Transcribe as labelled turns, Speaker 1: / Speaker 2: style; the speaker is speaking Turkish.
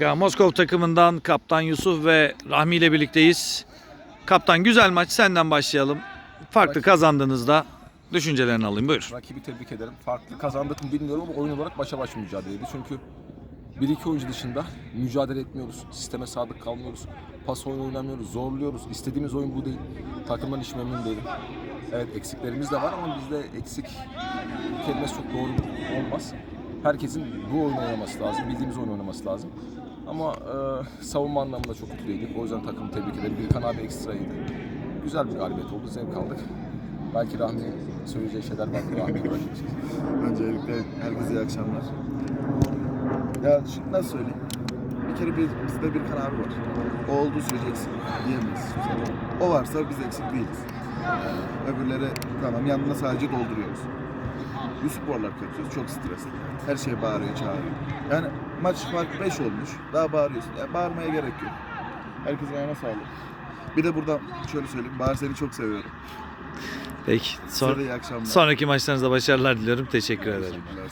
Speaker 1: Moskov takımından Kaptan Yusuf ve Rahmi ile birlikteyiz. Kaptan güzel maç senden başlayalım. Farklı kazandığınızda düşüncelerini alayım buyur.
Speaker 2: Rakibi tebrik ederim. Farklı kazandık mı bilmiyorum ama oyun olarak başa baş mücadeleydi. Çünkü bir iki oyuncu dışında mücadele etmiyoruz. Sisteme sadık kalmıyoruz. Pas oyunu oynamıyoruz. Zorluyoruz. İstediğimiz oyun bu değil. Takımdan hiç memnun değilim. Evet eksiklerimiz de var ama bizde eksik kelimesi çok doğru olmaz. Herkesin bu oyunu oynaması lazım. Bildiğimiz oyunu oynaması lazım. Ama e, savunma anlamında çok kötüydük. O yüzden takımı tebrik ederim. Gürkan abi ekstraydı. Güzel bir galibiyet oldu. Zevk aldık. Belki Rahmi'nin söyleyeceği şeyler var. Rahmi'ye bırakayım.
Speaker 3: Öncelikle herkese iyi akşamlar. Ya şimdi nasıl söyleyeyim? Bir kere bir, bizde bir kan abi var. O olduğu sürece eksik diyemeyiz. O varsa biz eksik değiliz. Yani öbürleri tamam yanına sadece dolduruyoruz. Yusuf bu aralar kötü, çok stresli. Her şeye bağırıyor, çağırıyor. Yani maç fark 5 olmuş, daha bağırıyorsun. Ya bağırmaya gerek yok. Herkesin ayağına sağlık. Bir de buradan şöyle söyleyeyim, Bahar seni çok seviyorum.
Speaker 1: Peki
Speaker 3: Size
Speaker 1: son,
Speaker 3: de iyi akşamlar.
Speaker 1: sonraki maçlarınızda başarılar diliyorum. Teşekkür ederim.
Speaker 3: Teşekkürler.